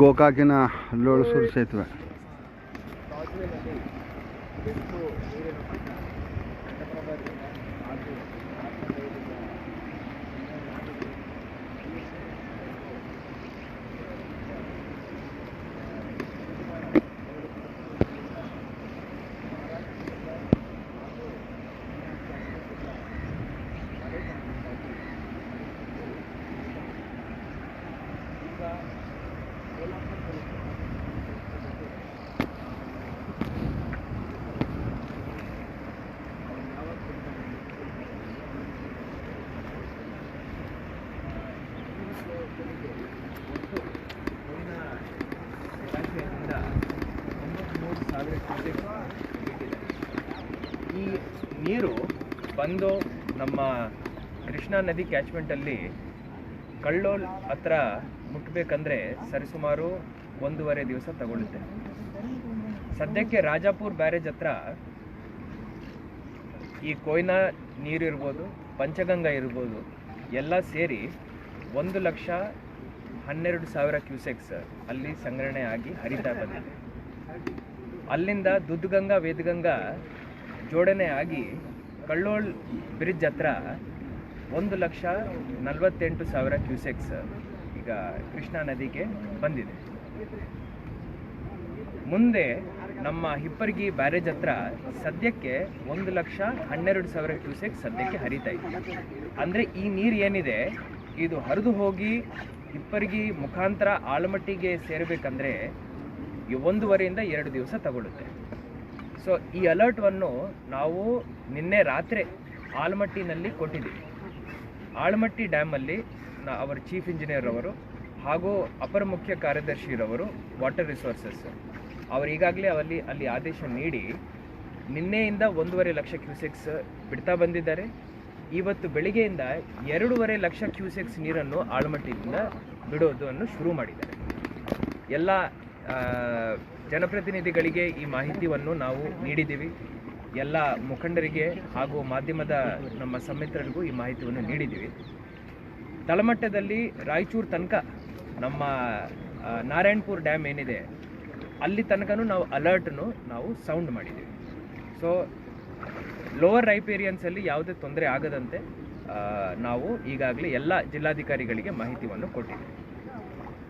ಗೋಕಾಕಿನ ಲೋಳಸೂರು ಸೇತುವೆ. ಕಾಜುವೆ ನೀರು ಬಂದು ನಮ್ಮ ಕೃಷ್ಣಾ ನದಿ ಕ್ಯಾಚ್ಮೆಂಟಲ್ಲಿ ಕಳ್ಳೋಲ್ ಹತ್ರ ಮುಟ್ಟಬೇಕಂದ್ರೆ ಸರಿಸುಮಾರು ಒಂದೂವರೆ ದಿವಸ ತಗೊಳ್ಳುತ್ತೆ. ಸದ್ಯಕ್ಕೆ ರಾಜಾಪುರ್ ಬ್ಯಾರೇಜ್ ಹತ್ರ ಈ ಕೊಯ್ನಾ ನೀರು ಇರ್ಬೋದು, ಪಂಚಗಂಗಾ ಇರ್ಬೋದು, ಎಲ್ಲ ಸೇರಿ ಒಂದು ಲಕ್ಷ ಹನ್ನೆರಡು ಸಾವಿರ ಕ್ಯೂಸೆಕ್ಸ್ ಅಲ್ಲಿ ಸಂಗ್ರಹಣೆ ಆಗಿ ಹರಿತಾ ಬಂದಿದೆ. ಅಲ್ಲಿಂದ ದುದ್ಗಂಗಾ ವೇದಗಂಗಾ ಜೋಡಣೆ ಆಗಿ ಕಳ್ಳೋಳ್ ಬ್ರಿಡ್ಜ್ ಹತ್ರ ಒಂದು ಲಕ್ಷ ನಲವತ್ತೆಂಟು ಸಾವಿರ ಕ್ಯೂಸೆಕ್ಸ್ ಈಗ ಕೃಷ್ಣಾ ನದಿಗೆ ಬಂದಿದೆ. ಮುಂದೆ ನಮ್ಮ ಹಿಪ್ಪರ್ಗಿ ಬ್ಯಾರೇಜ್ ಹತ್ರ ಸದ್ಯಕ್ಕೆ ಒಂದು ಲಕ್ಷ ಹನ್ನೆರಡು ಸಾವಿರ ಕ್ಯೂಸೆಕ್ಸ್ ಸದ್ಯಕ್ಕೆ ಹರಿತಾ ಇದೆ. ಅಂದರೆ ಈ ನೀರು ಏನಿದೆ, ಇದು ಹರಿದು ಹೋಗಿ ಹಿಪ್ಪರ್ಗಿ ಮುಖಾಂತರ ಆಲಮಟ್ಟಿಗೆ ಸೇರಬೇಕಂದ್ರೆ ಒಂದೂವರೆಯಿಂದ ಎರಡು ದಿವಸ ತಗೊಳ್ಳುತ್ತೆ ಸೊ ಈ ಅಲರ್ಟನ್ನು ನಾವು ನಿನ್ನೆ ರಾತ್ರಿ ಆಲಮಟ್ಟಿನಲ್ಲಿ ಕೊಟ್ಟಿದ್ದೀವಿ. ಆಲಮಟ್ಟಿ ಡ್ಯಾಮಲ್ಲಿ ಅವರ ಚೀಫ್ ಇಂಜಿನಿಯರ್ ಅವರು ಹಾಗೂ ಅಪರ ಮುಖ್ಯ ಕಾರ್ಯದರ್ಶಿರವರು ವಾಟರ್ ರಿಸೋರ್ಸಸ್ ಅವರು ಈಗಾಗಲೇ ಅಲ್ಲಿ ಅಲ್ಲಿ ಆದೇಶ ನೀಡಿ ನಿನ್ನೆಯಿಂದ ಒಂದೂವರೆ ಲಕ್ಷ ಕ್ಯೂಸೆಕ್ಸ್ ಬಿಡ್ತಾ ಬಂದಿದ್ದಾರೆ. ಇವತ್ತು ಬೆಳಿಗ್ಗೆಯಿಂದ ಎರಡೂವರೆ ಲಕ್ಷ ಕ್ಯೂಸೆಕ್ಸ್ ನೀರನ್ನು ಆಳಮಟ್ಟಿಯಿಂದ ಬಿಡೋದನ್ನು ಶುರು ಮಾಡಿದ್ದಾರೆ. ಎಲ್ಲ ಜನಪ್ರತಿನಿಧಿಗಳಿಗೆ ಈ ಮಾಹಿತಿಯನ್ನು ನಾವು ನೀಡಿದ್ದೀವಿ. ಎಲ್ಲ ಮುಖಂಡರಿಗೆ ಹಾಗೂ ಮಾಧ್ಯಮದ ನಮ್ಮ ಸಮ್ಮಿತ್ರರಿಗೂ ಈ ಮಾಹಿತಿಯನ್ನು ನೀಡಿದ್ದೀವಿ. ತಳಮಟ್ಟದಲ್ಲಿ ರಾಯಚೂರು ತನಕ ನಮ್ಮ ನಾರಾಯಣ್ಪುರ್ ಡ್ಯಾಮ್ ಏನಿದೆ, ಅಲ್ಲಿ ತನಕನೂ ನಾವು ಅಲರ್ಟನ್ನು ನಾವು ಸೌಂಡ್ ಮಾಡಿದ್ದೀವಿ. ಸೊ, ಲೋವರ್ ರೈಪೇರಿಯನ್ಸಲ್ಲಿ ಯಾವುದೇ ತೊಂದರೆ ಆಗದಂತೆ ನಾವು ಈಗಾಗಲೇ ಎಲ್ಲ ಜಿಲ್ಲಾಧಿಕಾರಿಗಳಿಗೆ ಮಾಹಿತಿಯನ್ನು ಕೊಟ್ಟಿದ್ದೀವಿ.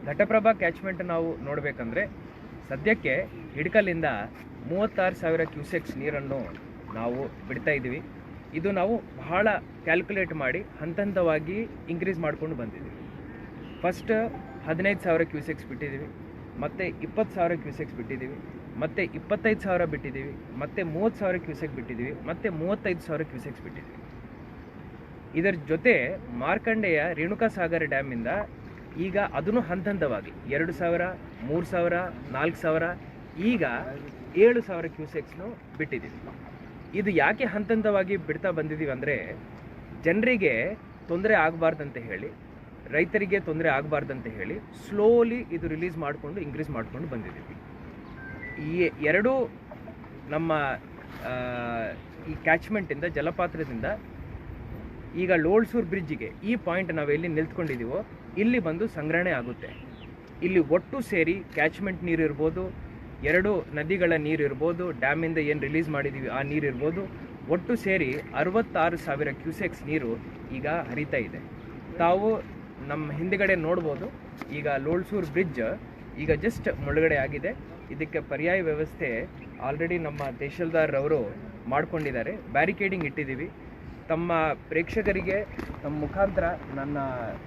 ಘಟಪ್ರಭಾ ಕ್ಯಾಚ್ಮೆಂಟ್ ನಾವು ನೋಡಬೇಕಂದ್ರೆ, ಸದ್ಯಕ್ಕೆ ಹಿಡ್ಕಲಿಂದ ಮೂವತ್ತಾರು ಸಾವಿರ ಕ್ಯೂಸೆಕ್ಸ್ ನೀರನ್ನು ನಾವು ಬಿಡ್ತಾ ಇದ್ದೀವಿ. ಇದು ನಾವು ಬಹಳ ಕ್ಯಾಲ್ಕುಲೇಟ್ ಮಾಡಿ ಹಂತ ಹಂತವಾಗಿ ಇನ್ಕ್ರೀಸ್ ಮಾಡ್ಕೊಂಡು ಬಂದಿದ್ದೀವಿ. ಫಸ್ಟ್ ಹದಿನೈದು ಸಾವಿರ ಕ್ಯೂಸೆಕ್ಸ್ ಬಿಟ್ಟಿದ್ದೀವಿ, ಮತ್ತು ಇಪ್ಪತ್ತು ಸಾವಿರ ಕ್ಯೂಸೆಕ್ಸ್ ಬಿಟ್ಟಿದ್ದೀವಿ, ಮತ್ತು ಇಪ್ಪತ್ತೈದು ಸಾವಿರ ಬಿಟ್ಟಿದ್ದೀವಿ, ಮತ್ತು ಮೂವತ್ತು ಸಾವಿರ ಕ್ಯೂಸೆಕ್ ಬಿಟ್ಟಿದ್ದೀವಿ, ಮತ್ತು ಮೂವತ್ತೈದು ಸಾವಿರ ಕ್ಯೂಸೆಕ್ಸ್ ಬಿಟ್ಟಿದ್ದೀವಿ. ಇದರ ಜೊತೆ ಮಾರ್ಕಂಡೆಯ ರೇಣುಕಾ ಸಾಗರ ಡ್ಯಾಮಿಂದ ಈಗ ಅದನ್ನು ಹಂತ ಹಂತವಾಗಿ ಎರಡು ಸಾವಿರ, ಮೂರು ಸಾವಿರ, ನಾಲ್ಕು ಸಾವಿರ, ಈಗ ಏಳು ಸಾವಿರ ಕ್ಯೂಸೆಕ್ಸ್ನು ಬಿಟ್ಟಿದ್ದೀವಿ. ಇದು ಯಾಕೆ ಹಂತ ಹಂತವಾಗಿ ಬಿಡ್ತಾ ಬಂದಿದ್ದೀವಿ ಅಂದರೆ, ಜನರಿಗೆ ತೊಂದರೆ ಆಗಬಾರ್ದಂತ ಹೇಳಿ, ರೈತರಿಗೆ ತೊಂದರೆ ಆಗಬಾರ್ದಂತ ಹೇಳಿ ಸ್ಲೋಲಿ ಇದು ರಿಲೀಸ್ ಮಾಡಿಕೊಂಡು ಇನ್ಕ್ರೀಸ್ ಮಾಡಿಕೊಂಡು ಬಂದಿದ್ದೀವಿ. ಈ ಎರಡೂ ನಮ್ಮ ಈ ಕ್ಯಾಚ್ಮೆಂಟಿಂದ ಜಲಪಾತ್ರದಿಂದ ಈಗ ಲೋಳ್ಸೂರ್ ಬ್ರಿಡ್ಜಿಗೆ ಈ ಪಾಯಿಂಟ್ ನಾವು ಎಲ್ಲಿ ನಿಲ್ತ್ಕೊಂಡಿದ್ದೀವೋ ಇಲ್ಲಿ ಬಂದು ಸಂಗ್ರಹಣೆ ಆಗುತ್ತೆ. ಇಲ್ಲಿ ಒಟ್ಟು ಸೇರಿ ಕ್ಯಾಚ್ಮೆಂಟ್ ನೀರು ಇರ್ಬೋದು ಎರಡು ನದಿಗಳ ನೀರು ಇರ್ಬೋದು, ಡ್ಯಾಮಿಂದ ಏನು ರಿಲೀಸ್ ಮಾಡಿದ್ದೀವಿ ಆ ನೀರು ಇರ್ಬೋದು. ಒಟ್ಟು ಸೇರಿ ಅರವತ್ತಾರು ಸಾವಿರ ಕ್ಯೂಸೆಕ್ಸ್ ನೀರು ಈಗ ಹರಿತಾ ಇದೆ. ತಾವು ನಮ್ಮ ಹಿಂದ್ಗಡೆ ನೋಡ್ಬೋದು, ಈಗ ಲೋಳ್ಸೂರ್ ಬ್ರಿಡ್ಜ್ ಈಗ ಜಸ್ಟ್ ಮುಳುಗಡೆ ಆಗಿದೆ. ಇದಕ್ಕೆ ಪರ್ಯಾಯ ವ್ಯವಸ್ಥೆ ಆಲ್ರೆಡಿ ನಮ್ಮ ತಹಶೀಲ್ದಾರ್ರವರು ಮಾಡ್ಕೊಂಡಿದ್ದಾರೆ. ಬ್ಯಾರಿಕೇಡಿಂಗ್ ಇಟ್ಟಿದ್ದೀವಿ. ತಮ್ಮ ಪ್ರೇಕ್ಷಕರಿಗೆ ತಮ್ಮ ಮುಖಾಂತರ ನನ್ನ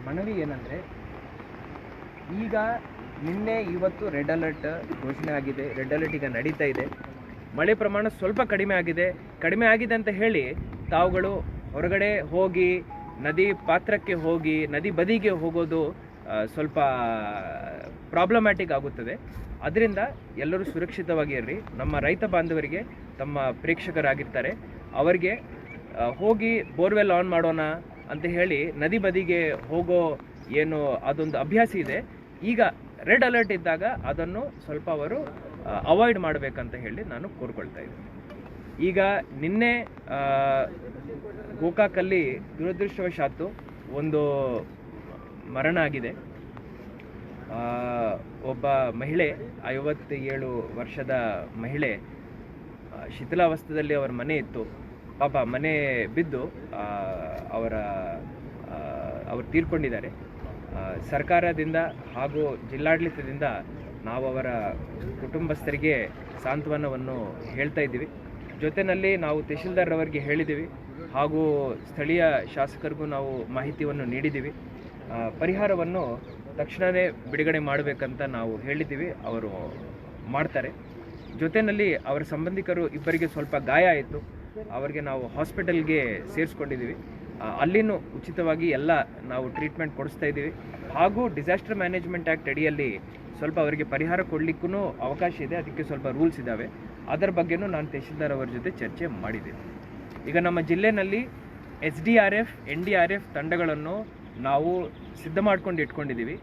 ಮನವಿ ಏನಂದರೆ, ಈಗ ನಿನ್ನೆ ಇವತ್ತು ರೆಡ್ ಅಲರ್ಟ್ ಘೋಷಣೆ ಆಗಿದೆ. ರೆಡ್ ಅಲರ್ಟ್ ಈಗ ನಡೀತಾ ಇದೆ. ಮಳೆ ಪ್ರಮಾಣ ಸ್ವಲ್ಪ ಕಡಿಮೆ ಆಗಿದೆ. ಕಡಿಮೆ ಆಗಿದೆ ಅಂತ ಹೇಳಿ ತಾವುಗಳು ಹೊರಗಡೆ ಹೋಗಿ, ನದಿ ಪಾತ್ರಕ್ಕೆ ಹೋಗಿ, ನದಿ ಬದಿಗೆ ಹೋಗೋದು ಸ್ವಲ್ಪ ಪ್ರಾಬ್ಲಮ್ಯಾಟಿಕ್ ಆಗುತ್ತದೆ. ಅದರಿಂದ ಎಲ್ಲರೂ ಸುರಕ್ಷಿತವಾಗಿ ಇರ್ರಿ ನಮ್ಮ ರೈತ ಬಾಂಧವರಿಗೆ ತಮ್ಮ ಪ್ರೇಕ್ಷಕರಾಗಿರ್ತಾರೆ. ಅವರಿಗೆ ಹೋಗಿ ಬೋರ್ವೆಲ್ ಆನ್ ಮಾಡೋಣ ಅಂತ ಹೇಳಿ ನದಿ ಬದಿಗೆ ಹೋಗೋ ಏನು ಅದೊಂದು ಅಭ್ಯಾಸ ಇದೆ. ಈಗ ರೆಡ್ ಅಲರ್ಟ್ ಇದ್ದಾಗ ಅದನ್ನು ಸ್ವಲ್ಪ ಅವರು ಅವಾಯ್ಡ್ ಮಾಡಬೇಕಂತ ಹೇಳಿ ನಾನು ಕೋರ್ಕೊಳ್ತಾ ಇದ್ದೀನಿ. ಈಗ ನಿನ್ನೆ ಗೋಕಾಕಲ್ಲಿ ದುರದೃಷ್ಟವಶಾತ್ತು ಒಂದು ಮರಣ ಆಗಿದೆ. ಒಬ್ಬ ಮಹಿಳೆ, ಐವತ್ತೇಳು ವರ್ಷದ ಮಹಿಳೆ ಶಿಥಿಲಾವಸ್ಥೆಯಲ್ಲಿ ಅವರ ಮನೆ ಇತ್ತು. ಪಾಪ ಮನೆ ಬಿದ್ದು ಅವರ ಅವರು ತೀರ್ಕೊಂಡಿದ್ದಾರೆ. ಸರ್ಕಾರದಿಂದ ಹಾಗೂ ಜಿಲ್ಲಾಡಳಿತದಿಂದ ನಾವು ಅವರ ಕುಟುಂಬಸ್ಥರಿಗೆ ಸಾಂತ್ವನವನ್ನು ಹೇಳ್ತಾ ಇದ್ದೀವಿ. ಜೊತೆಯಲ್ಲಿ ನಾವು ತಹಶೀಲ್ದಾರ್ ಅವರಿಗೆ ಹೇಳಿದ್ದೀವಿ ಹಾಗೂ ಸ್ಥಳೀಯ ಶಾಸಕರಿಗೂ ನಾವು ಮಾಹಿತಿಯನ್ನು ನೀಡಿದ್ದೀವಿ. ಪರಿಹಾರವನ್ನು ತಕ್ಷಣವೇ ಬಿಡುಗಡೆ ಮಾಡಬೇಕಂತ ನಾವು ಹೇಳಿದ್ದೀವಿ, ಅವರು ಮಾಡ್ತಾರೆ. ಜೊತೆಯಲ್ಲಿ ಅವರ ಸಂಬಂಧಿಕರು ಇಬ್ಬರಿಗೆ ಸ್ವಲ್ಪ ಗಾಯ ಆಯಿತು, ಅವರಿಗೆ ನಾವು ಹಾಸ್ಪಿಟಲ್ಗೆ ಸೇರಿಸ್ಕೊಂಡಿದ್ದೀವಿ. ಅಲ್ಲಿನೂ ಉಚಿತವಾಗಿ ಎಲ್ಲ ನಾವು ಟ್ರೀಟ್ಮೆಂಟ್ ಕೊಡಿಸ್ತಾ ಇದ್ದೀವಿ. ಹಾಗೂ ಡಿಸಾಸ್ಟರ್ ಮ್ಯಾನೇಜ್ಮೆಂಟ್ ಆ್ಯಕ್ಟ್ ಅಡಿಯಲ್ಲಿ ಸ್ವಲ್ಪ ಅವರಿಗೆ ಪರಿಹಾರ ಕೊಡಲಿಕ್ಕೂ ಅವಕಾಶ ಇದೆ. ಅದಕ್ಕೆ ಸ್ವಲ್ಪ ರೂಲ್ಸ್ ಇದ್ದಾವೆ ಅದರ ಬಗ್ಗೆನೂ ನಾನು ತಹಶೀಲ್ದಾರ್ ಅವರ ಜೊತೆ ಚರ್ಚೆ ಮಾಡಿದ್ದೀನಿ. ಈಗ ನಮ್ಮ ಜಿಲ್ಲೆನಲ್ಲಿ S D R F N D R F ತಂಡಗಳನ್ನು ನಾವು ಸಿದ್ಧ ಮಾಡ್ಕೊಂಡು ಇಟ್ಕೊಂಡಿದ್ದೀವಿ.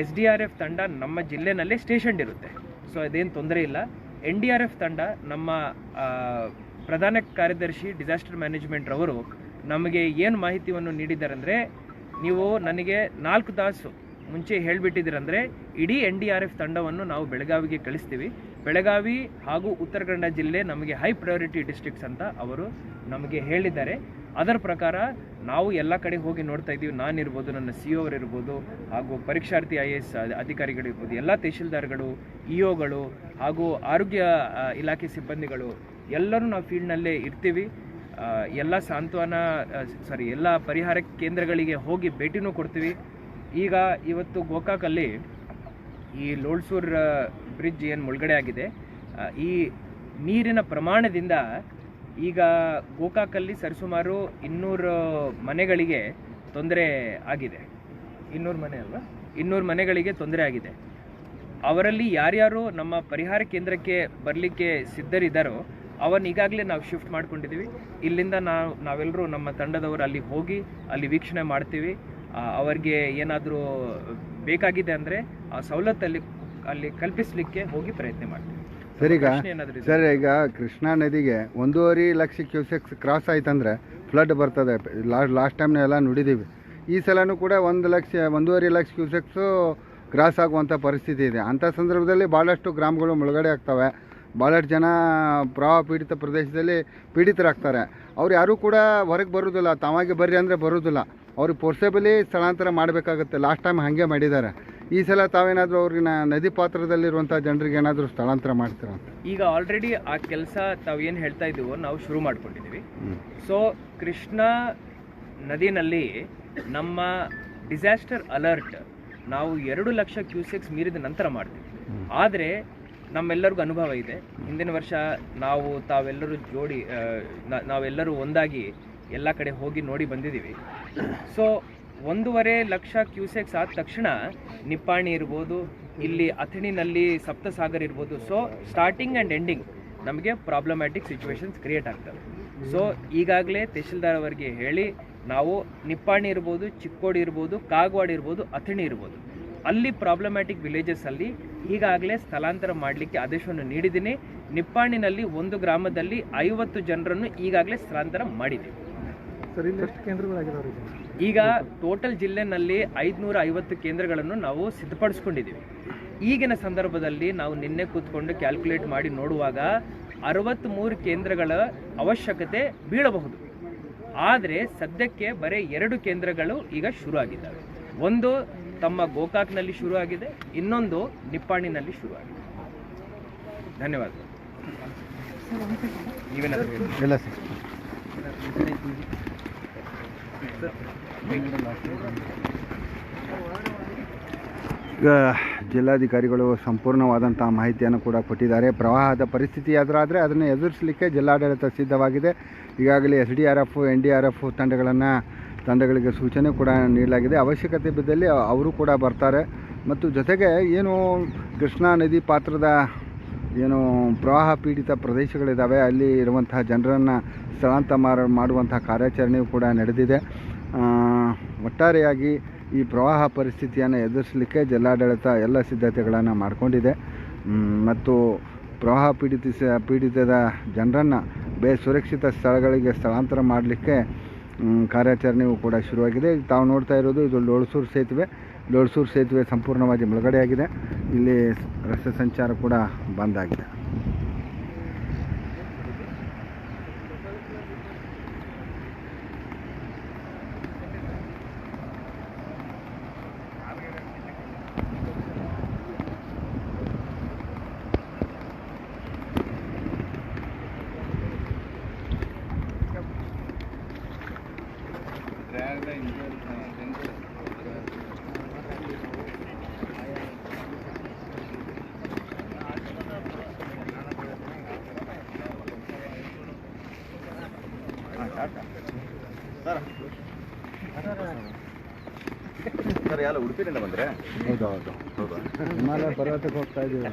ಎಸ್ ಡಿ ಆರ್ ಎಫ್ ತಂಡ ನಮ್ಮ ಜಿಲ್ಲೆನಲ್ಲೇ ಸ್ಟೇಷನ್ ಇರುತ್ತೆ. ಸೊ ಅದೇನು ತೊಂದರೆ ಇಲ್ಲ. ಎನ್ ಡಿ ಆರ್ ಎಫ್ ತಂಡ ನಮ್ಮ ಪ್ರಧಾನ ಕಾರ್ಯದರ್ಶಿ ಡಿಸಾಸ್ಟರ್ ಮ್ಯಾನೇಜ್ಮೆಂಟ್ ರವರು ನಮಗೆ ಏನು ಮಾಹಿತಿಯನ್ನು ನೀಡಿದ್ದಾರೆ ಅಂದರೆ ನೀವು ನನಗೆ ನಾಲ್ಕು ತಾಸು ಮುಂಚೆ ಹೇಳಿಬಿಟ್ಟಿದ್ದೀರಂದರೆ, ಇಡೀ ಎನ್ ಡಿ ಆರ್ ಎಫ್ ತಂಡವನ್ನು ನಾವು ಬೆಳಗಾವಿಗೆ ಕಳಿಸ್ತೀವಿ. ಬೆಳಗಾವಿ ಹಾಗೂ ಉತ್ತರ ಕನ್ನಡ ಜಿಲ್ಲೆ ನಮಗೆ ಹೈ ಪ್ರಯಾರಿಟಿ ಡಿಸ್ಟ್ರಿಕ್ಟ್ಸ್ ಅಂತ ಅವರು ನಮಗೆ ಹೇಳಿದ್ದಾರೆ. ಅದರ ಪ್ರಕಾರ ನಾವು ಎಲ್ಲ ಕಡೆ ಹೋಗಿ ನೋಡ್ತಾ ಇದ್ದೀವಿ. ನಾನಿರ್ಬೋದು, ನನ್ನ ಸಿ ಅವರು ಇರ್ಬೋದು, ಹಾಗೂ ಪರೀಕ್ಷಾರ್ಥಿ, ಐ ಎ ಎಸ್ ಅಧಿಕಾರಿಗಳಿರ್ಬೋದು, ಎಲ್ಲ ತಹಶೀಲ್ದಾರ್ಗಳು, ಇ ಒಗಳು ಹಾಗೂ ಆರೋಗ್ಯ ಇಲಾಖೆ ಸಿಬ್ಬಂದಿಗಳು ಎಲ್ಲರೂ ನಾವು ಫೀಲ್ಡ್ನಲ್ಲೇ ಇರ್ತೀವಿ. ಎಲ್ಲ ಸಾಂತ್ವನ ಸಾರಿ ಎಲ್ಲ ಪರಿಹಾರ ಕೇಂದ್ರಗಳಿಗೆ ಹೋಗಿ ಭೇಟಿನೂ ಕೊಡ್ತೀವಿ. ಈಗ ಇವತ್ತು ಗೋಕಾಕಲ್ಲಿ ಈ ಲೋಳ್ಸೂರ್ ಬ್ರಿಡ್ಜ್ ಏನು ಮುಳುಗಡೆ ಆಗಿದೆ. ಈ ನೀರಿನ ಪ್ರಮಾಣದಿಂದ ಈಗ ಗೋಕಾಕಲ್ಲಿ ಸರಿಸುಮಾರು ಇನ್ನೂರು ಮನೆಗಳಿಗೆ ತೊಂದರೆ ಆಗಿದೆ. ಇನ್ನೂರು ಮನೆ ಅಲ್ವಾ? ಇನ್ನೂರು ಮನೆಗಳಿಗೆ ತೊಂದರೆ ಆಗಿದೆ. ಅವರಲ್ಲಿ ಯಾರ್ಯಾರು ನಮ್ಮ ಪರಿಹಾರ ಕೇಂದ್ರಕ್ಕೆ ಬರಲಿಕ್ಕೆ ಸಿದ್ಧರಿದ್ದಾರೋ ಅವನ್ನ ಈಗಾಗಲೇ ನಾವು ಶಿಫ್ಟ್ ಮಾಡ್ಕೊಂಡಿದ್ದೀವಿ ಇಲ್ಲಿಂದ ನಾವು ನಾವೆಲ್ಲರೂ ನಮ್ಮ ತಂಡದವರು ಅಲ್ಲಿ ಹೋಗಿ ಅಲ್ಲಿ ವೀಕ್ಷಣೆ ಮಾಡ್ತೀವಿ. ಅವರಿಗೆ ಏನಾದರೂ ಬೇಕಾಗಿದೆ ಅಂದರೆ ಆ ಸವಲತ್ತಲ್ಲಿ ಅಲ್ಲಿ ಕಲ್ಪಿಸಲಿಕ್ಕೆ ಹೋಗಿ ಪ್ರಯತ್ನ ಮಾಡ್ತೀವಿ. ಸರ್ ಈಗ ಪ್ರಶ್ನೆ ಏನಾದರೂ ಸರ್ ಈಗ ಕೃಷ್ಣಾ ನದಿಗೆ ಒಂದೂವರೆ ಲಕ್ಷ ಕ್ಯೂಸೆಕ್ಸ್ ಕ್ರಾಸ್ ಆಯ್ತಂದ್ರೆ ಫ್ಲಡ್ ಬರ್ತದೆ. ಲಾಸ್ಟ್ ಲಾಸ್ಟ್ ಟೈಮ್ ಎಲ್ಲ ನುಡಿದೀವಿ. ಈ ಸಲನೂ ಕೂಡ ಒಂದು ಲಕ್ಷ ಒಂದೂವರೆ ಲಕ್ಷ ಕ್ಯೂಸೆಕ್ಸು ಕ್ರಾಸ್ ಆಗುವಂಥ ಪರಿಸ್ಥಿತಿ ಇದೆ. ಅಂಥ ಸಂದರ್ಭದಲ್ಲಿ ಭಾಳಷ್ಟು ಗ್ರಾಮಗಳು ಮುಳುಗಡೆ ಆಗ್ತವೆ. ಭಾಳಷ್ಟು ಜನ ಪ್ರವಾಹ ಪೀಡಿತ ಪ್ರದೇಶದಲ್ಲಿ ಪೀಡಿತರಾಗ್ತಾರೆ. ಅವ್ರು ಯಾರೂ ಕೂಡ ಹೊರಗೆ ಬರೋದಿಲ್ಲ. ತಾವಾಗಿ ಬರ್ರಿ ಅಂದರೆ ಬರೋದಿಲ್ಲ. ಅವ್ರಿಗೆ ಪೋರ್ಸೇಬಲಿ ಸ್ಥಳಾಂತರ ಮಾಡಬೇಕಾಗುತ್ತೆ. ಲಾಸ್ಟ್ ಟೈಮ್ ಹಾಗೆ ಮಾಡಿದ್ದಾರೆ. ಈ ಸಲ ತಾವೇನಾದರೂ ಅವ್ರಿಗೆ ನದಿ ಪಾತ್ರದಲ್ಲಿರುವಂಥ ಜನರಿಗೆ ಏನಾದರೂ ಸ್ಥಳಾಂತರ ಮಾಡ್ತೀರಾ ಈಗ ಆಲ್ರೆಡಿ ಆ ಕೆಲಸ ತಾವು ಏನು ಹೇಳ್ತಾ ಇದ್ದೀವೋ ನಾವು ಶುರು ಮಾಡ್ಕೊಂಡಿದ್ದೀವಿ. ಸೊ ಕೃಷ್ಣ ನದಿನಲ್ಲಿ ನಮ್ಮ ಡಿಸಾಸ್ಟರ್ ಅಲರ್ಟ್ ನಾವು ಎರಡು ಲಕ್ಷ ಕ್ಯೂಸೆಕ್ಸ್ ಮೀರಿದ ನಂತರ ಮಾಡ್ತೀವಿ. ಆದರೆ ನಮ್ಮೆಲ್ಲರಿಗೂ ಅನುಭವ ಇದೆ. ಹಿಂದಿನ ವರ್ಷ ನಾವು ತಾವೆಲ್ಲರೂ ಜೋಡಿ ನಾವೆಲ್ಲರೂ ಒಂದಾಗಿ ಎಲ್ಲ ಕಡೆ ಹೋಗಿ ನೋಡಿ ಬಂದಿದ್ದೀವಿ. ಸೊ ಒಂದೂವರೆ ಲಕ್ಷ ಕ್ಯೂಸೆಕ್ಸ್ ಆದ ತಕ್ಷಣ ನಿಪ್ಪಾಣಿ ಇರ್ಬೋದು, ಇಲ್ಲಿ ಅಥಣಿನಲ್ಲಿ ಸಪ್ತಸಾಗರ್ ಇರ್ಬೋದು. ಸೊ ಸ್ಟಾರ್ಟಿಂಗ್ ಆ್ಯಂಡ್ ಎಂಡಿಂಗ್ ನಮಗೆ ಪ್ರಾಬ್ಲಮ್ಯಾಟಿಕ್ ಸಿಚುವೇಶನ್ಸ್ ಕ್ರಿಯೇಟ್ ಆಗ್ತವೆ. ಸೊ ಈಗಾಗಲೇ ತಹಶೀಲ್ದಾರ್ ಅವರಿಗೆ ಹೇಳಿ, ನಾವು ನಿಪ್ಪಾಣಿ ಇರ್ಬೋದು, ಚಿಕ್ಕೋಡಿ ಇರ್ಬೋದು, ಕಾಗವಾಡ ಇರ್ಬೋದು, ಅಥಣಿ ಇರ್ಬೋದು. ಅಲ್ಲಿ ಪ್ರಾಬ್ಲಮ್ಯಾಟಿಕ್ ವಿಲೇಜಸ್ ಅಲ್ಲಿ ಈಗಾಗಲೇ ಸ್ಥಳಾಂತರ ಮಾಡಲಿಕ್ಕೆ ಆದೇಶವನ್ನು ನೀಡಿದ್ದೀನಿ. ನಿಪ್ಪಾಣಿನಲ್ಲಿ ಒಂದು ಗ್ರಾಮದಲ್ಲಿ ಐವತ್ತು ಜನರನ್ನು ಈಗಾಗಲೇ ಸ್ಥಳಾಂತರ ಮಾಡಿದೆ. ಈಗ? ಟೋಟಲ್ ಜಿಲ್ಲೆನಲ್ಲಿ ಐದುನೂರ ಐವತ್ತು ಕೇಂದ್ರಗಳನ್ನು ನಾವು ಸಿದ್ಧಪಡಿಸ್ಕೊಂಡಿದ್ದೀವಿ. ಈಗಿನ ಸಂದರ್ಭದಲ್ಲಿ ನಾವು ನಿನ್ನೆ ಕೂತ್ಕೊಂಡು ಕ್ಯಾಲ್ಕುಲೇಟ್ ಮಾಡಿ ನೋಡುವಾಗ ಅರವತ್ತ್ಮೂರು ಕೇಂದ್ರಗಳ ಅವಶ್ಯಕತೆ ಬೀಳಬಹುದು. ಆದರೆ ಸದ್ಯಕ್ಕೆ ಬರೀ ಎರಡು ಕೇಂದ್ರಗಳು ಈಗ ಶುರು ಆಗಿದ್ದಾವೆ ಒಂದು ತಮ್ಮ ಗೋಕಾಕ್ನಲ್ಲಿ ಶುರು ಆಗಿದೆ ಇನ್ನೊಂದು ನಿಪ್ಪಾಣಿನಲ್ಲಿ ಶುರು ಆಗಿದೆ ಧನ್ಯವಾದ ಈಗ ಜಿಲ್ಲಾಧಿಕಾರಿಗಳು ಸಂಪೂರ್ಣವಾದಂಥ ಮಾಹಿತಿಯನ್ನು ಕೂಡ ಕೊಟ್ಟಿದ್ದಾರೆ. ಪ್ರವಾಹದ ಪರಿಸ್ಥಿತಿ ಎದುರಾದರೆ ಅದನ್ನು ಎದುರಿಸಲಿಕ್ಕೆ ಜಿಲ್ಲಾಡಳಿತ ಸಿದ್ಧವಾಗಿದೆ. ಈಗಾಗಲೇ S D R F, N D R F ತಂಡಗಳನ್ನು ತಂಡಗಳಿಗೆ ಸೂಚನೆ ಕೂಡ ನೀಡಲಾಗಿದೆ. ಅವಶ್ಯಕತೆ ಬಿದ್ದಲ್ಲಿ ಅವರು ಕೂಡ ಬರ್ತಾರೆ. ಮತ್ತು ಜೊತೆಗೆ ಏನು ಕೃಷ್ಣಾ ನದಿ ಪಾತ್ರದ ಏನು ಪ್ರವಾಹ ಪೀಡಿತ ಪ್ರದೇಶಗಳಿದ್ದಾವೆ ಅಲ್ಲಿ ಇರುವಂತಹ ಜನರನ್ನು ಸ್ಥಳಾಂತರ ಮಾಡುವಂಥ ಕಾರ್ಯಾಚರಣೆಯು ಕೂಡ ನಡೆದಿದೆ. ಒಟ್ಟಾರೆಯಾಗಿ ಈ ಪ್ರವಾಹ ಪರಿಸ್ಥಿತಿಯನ್ನು ಎದುರಿಸಲಿಕ್ಕೆ ಜಿಲ್ಲಾಡಳಿತ ಎಲ್ಲ ಸಿದ್ಧತೆಗಳನ್ನು ಮಾಡಿಕೊಂಡಿದೆ. ಮತ್ತು ಪ್ರವಾಹ ಪೀಡಿತ ಪೀಡಿತದ ಜನರನ್ನು ಬೇ, ಸುರಕ್ಷಿತ ಸ್ಥಳಗಳಿಗೆ ಸ್ಥಳಾಂತರ ಮಾಡಲಿಕ್ಕೆ ಕಾರ್ಯಾಚರಣೆಯು ಕೂಡ ಶುರುವಾಗಿದೆ. ತಾವು ನೋಡ್ತಾ ಇರೋದು ಇದು ಲೋಳ್ಸೂರು ಸೇತುವೆ. ಲೋಳ್ಸೂರು ಸೇತುವೆ ಸಂಪೂರ್ಣವಾಗಿ ಮುಳುಗಡೆಯಾಗಿದೆ. ಇಲ್ಲಿ ರಸ್ತೆ ಸಂಚಾರ ಕೂಡ ಬಂದ್ ಆಗಿದೆ. ಸರ್ ಎಲ್ಲ ಉಡುಪಿಯಿಂದ ಬಂದ್ರೆ. ಹೌದು ಹೌದು. ಹೌದಾ? ಹಿಮಾಲಯ ಪರ್ವತಕ್ಕೆ ಹೋಗ್ತಾ ಇದ್ದೀವಿ.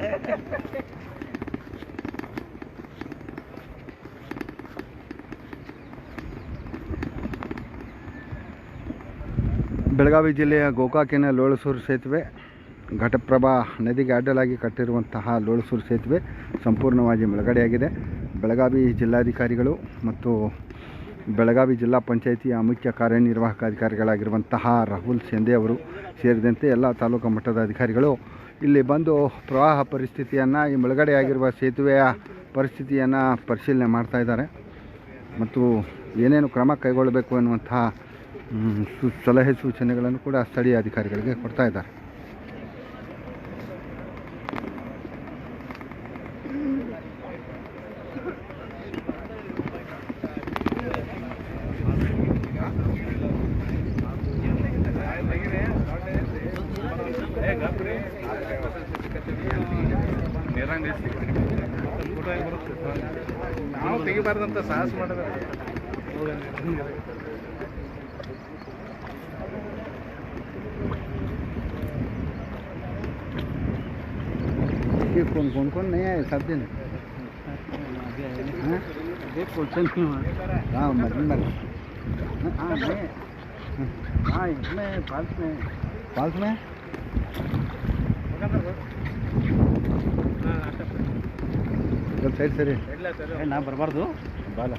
ಬೆಳಗಾವಿ ಜಿಲ್ಲೆಯ ಗೋಕಾಕಿನ ಲೋಳಸೂರು ಸೇತುವೆ ಘಟಪ್ರಭಾ ನದಿಗೆ ಅಡ್ಡಲಾಗಿ ಕಟ್ಟಿರುವಂತಹ ಲೋಳಸೂರು ಸೇತುವೆ ಸಂಪೂರ್ಣವಾಗಿ ಮುಳುಗಡೆಯಾಗಿದೆ. ಬೆಳಗಾವಿ ಜಿಲ್ಲಾಧಿಕಾರಿಗಳು ಮತ್ತು ಬೆಳಗಾವಿ ಜಿಲ್ಲಾ ಪಂಚಾಯಿತಿಯ ಮುಖ್ಯ ಕಾರ್ಯನಿರ್ವಾಹಕ ಅಧಿಕಾರಿಗಳಾಗಿರುವಂತಹ ರಾಹುಲ್ ಶಿಂದೆ ಅವರು ಸೇರಿದಂತೆ ಎಲ್ಲ ತಾಲೂಕು ಮಟ್ಟದ ಅಧಿಕಾರಿಗಳು ಇಲ್ಲಿ ಬಂದು ಪ್ರವಾಹ ಪರಿಸ್ಥಿತಿಯನ್ನು, ಈ ಮುಳುಗಡೆಯಾಗಿರುವ ಸೇತುವೆಯ ಪರಿಸ್ಥಿತಿಯನ್ನು ಪರಿಶೀಲನೆ ಮಾಡ್ತಾ ಇದ್ದಾರೆ. ಮತ್ತು ಏನೇನು ಕ್ರಮ ಕೈಗೊಳ್ಳಬೇಕು ಎನ್ನುವಂತಹ ಸಲಹೆ ಸೂಚನೆಗಳನ್ನು ಕೂಡ ಸ್ಥಳೀಯ ಅಧಿಕಾರಿಗಳಿಗೆ ಕೊಡ್ತಾ ಇದ್ದಾರೆ. ನಾವು ತೆಗಿಬಾರ್ದಂತ ಸಾಹಸ ಮಾಡಿದ್ರೆ ये कौन कौन कौन नहीं आए सब दिन हाँ? हाँ मजनूर हाँ मैं हाँ इसमें फाल्स में फाल्स में ಸ್ವಲ್ಪ ಸೈಡ್ ಸರಿ. ನಾ ಬರಬಾರ್ದು. ಬಾಲ.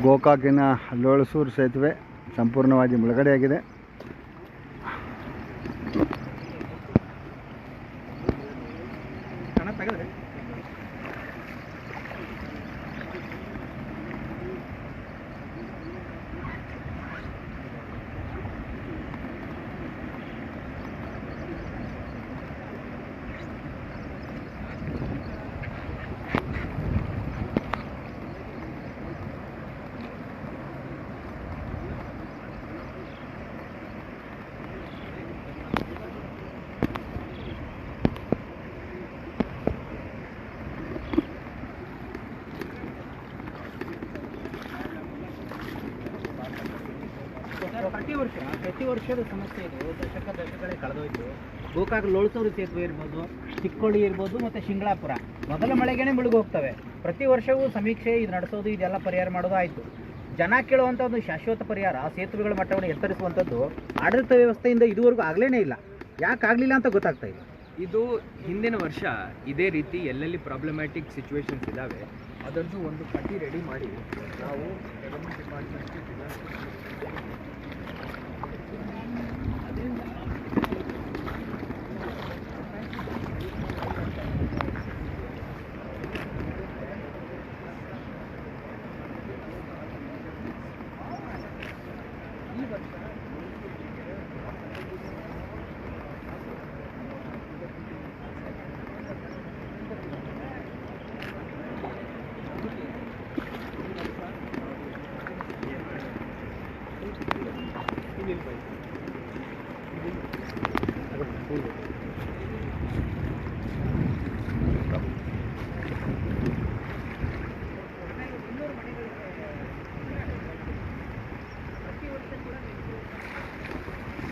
ಗೋಕಾಕಿನ ಲೋಳಸೂರು ಸೇತುವೆ ಸಂಪೂರ್ಣವಾಗಿ ಮುಳುಗಡೆಯಾಗಿದೆ. ಪ್ರತಿ ವರ್ಷ, ಪ್ರತಿ ವರ್ಷದ ಸಮಸ್ಯೆ ಇದು. ದಶಕ ದಶಕಗಳೇ ಕಳೆದೋಯ್ತು. ಗೋಕಾಕ್ ಲೋಳ್ಸೂರು ಸೇತುವೆ ಇರ್ಬೋದು ಚಿಕ್ಕೋಳಿ ಇರ್ಬೋದು, ಮತ್ತು ಶಿಂಗಳಾಪುರ ಮೊದಲ ಮಳೆಗೇನೆ ಮುಳುಗೋಗ್ತವೆ. ಪ್ರತಿ ವರ್ಷವೂ ಸಮೀಕ್ಷೆ ಇದು ನಡೆಸೋದು, ಇದೆಲ್ಲ ಪರಿಹಾರ ಮಾಡೋದು ಆಯಿತು. ಜನ ಕೇಳುವಂಥ ಒಂದು ಶಾಶ್ವತ ಪರಿಹಾರ ಸೇತುವೆಗಳ ಮಟ್ಟವನ್ನು ಎತ್ತರಿಸುವಂಥದ್ದು ಆಡಳಿತ ವ್ಯವಸ್ಥೆಯಿಂದ ಇದುವರೆಗೂ ಆಗಲೇ ಇಲ್ಲ. ಯಾಕಾಗಲಿಲ್ಲ ಅಂತ ಗೊತ್ತಾಗ್ತಾ ಇಲ್ಲ. ಇದು ಹಿಂದಿನ ವರ್ಷ ಇದೇ ರೀತಿ ಎಲ್ಲೆಲ್ಲಿ ಪ್ರಾಬ್ಲಮ್ಯಾಟಿಕ್ ಸಿಚುವೇಶನ್ಸ್ ಇದ್ದಾವೆ ಅದರದ್ದು ಒಂದು ಪಟ್ಟಿ ರೆಡಿ ಮಾಡಿ ನಾವು ಡೆವಲಪ್ಮೆಂಟ್ ಡಿಪಾರ್ಟ್ಮೆಂಟ್ಗೆ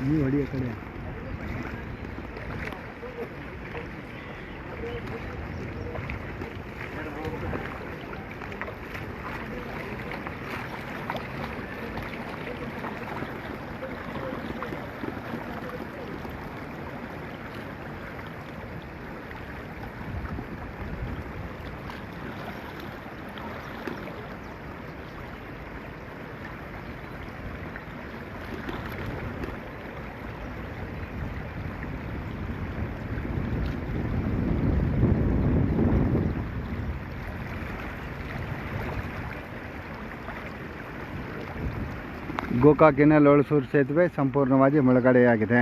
ನೀವು ಹೊಡಿ ಆ ಕಡೆ ಗೋಕಾಕಿನ ಲೋಳಸೂರು ಸೇತುವೆ ಸಂಪೂರ್ಣವಾಗಿ ಮುಳುಗಡೆಯಾಗಿದೆ.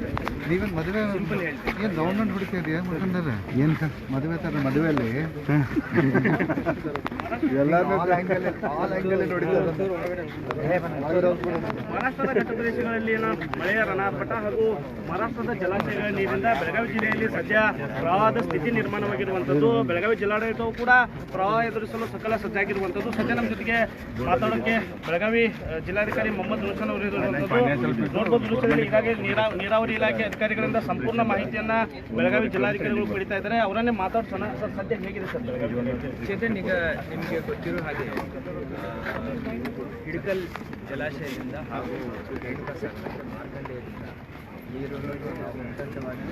Thank you. ನೀವೇನು ಮದುವೆ ಏನು ಗೌರ್ಮೆಂಟ್ ಹುಡುಕಿದ್ರಿ ಏನು ಮಾಡ್ಕೊಂಡಾರೆ ಏನು ಸರ್? ಮದುವೆ ಥರ ಮದುವೆಯಲ್ಲಿ? ಎಲ್ಲಾದ್ರೂ ಮಹಾರಾಷ್ಟ್ರದ ಘಟ್ಟ ಪ್ರದೇಶಗಳಲ್ಲಿನ ಮಳೆಯ ರಣಾಪಟ ಹಾಗೂ ಮಹಾರಾಷ್ಟ್ರದ ಜಲಾಶಯಗಳ ನೀರಿಂದ ಬೆಳಗಾವಿ ಜಿಲ್ಲೆಯಲ್ಲಿ ಸದ್ಯ ಪ್ರವಾಹದ ಸ್ಥಿತಿ ನಿರ್ಮಾಣವಾಗಿರುವಂಥದ್ದು. ಬೆಳಗಾವಿ ಜಿಲ್ಲಾಡಳಿತವು ಕೂಡ ಪ್ರವಾಹ ಎದುರಿಸಲು ಸಕಲ ಸಜ್ಜಾಗಿರುವಂಥದ್ದು. ಸದ್ಯ ನಮ್ಮ ಜೊತೆಗೆ ಮಾತಾಡೋಕ್ಕೆ ಬೆಳಗಾವಿ ಜಿಲ್ಲಾಧಿಕಾರಿ ಮೊಹಮ್ಮದ್ ನುಸನ್ ಅವರು ಇರುವಂಥದ್ದು. ನೋಡ್ಬೋದು ಈಗಾಗಲೇ ನೀರಾ ನೀರಾವರಿ ಇಲಾಖೆ ಅಧಿಕಾರಿಗಳಿಂದ ಸಂಪೂರ್ಣ ಮಾಹಿತಿಯನ್ನ ಬೆಳಗಾವಿ ಜಿಲ್ಲಾಧಿಕಾರಿಗಳು ಪಡಿತಾ ಇದ್ದಾರೆ. ಅವರನ್ನೇ ಮಾತಾಡ್ಸೋಣ ಸರ್ ಸದ್ಯ ಹೇಗಿದೆ ಸರ್ ಚೇತನ್ ಈಗ ನಿಮಗೆ ಗೊತ್ತಿರೋ ಹಾಗೆ ಹಿಡಕಲ್ ಜಲಾಶಯದಿಂದ ಹಾಗೂ ಇದೆ ನೀರು ನಾವು ಉತ್ತಂತವಾಗಿ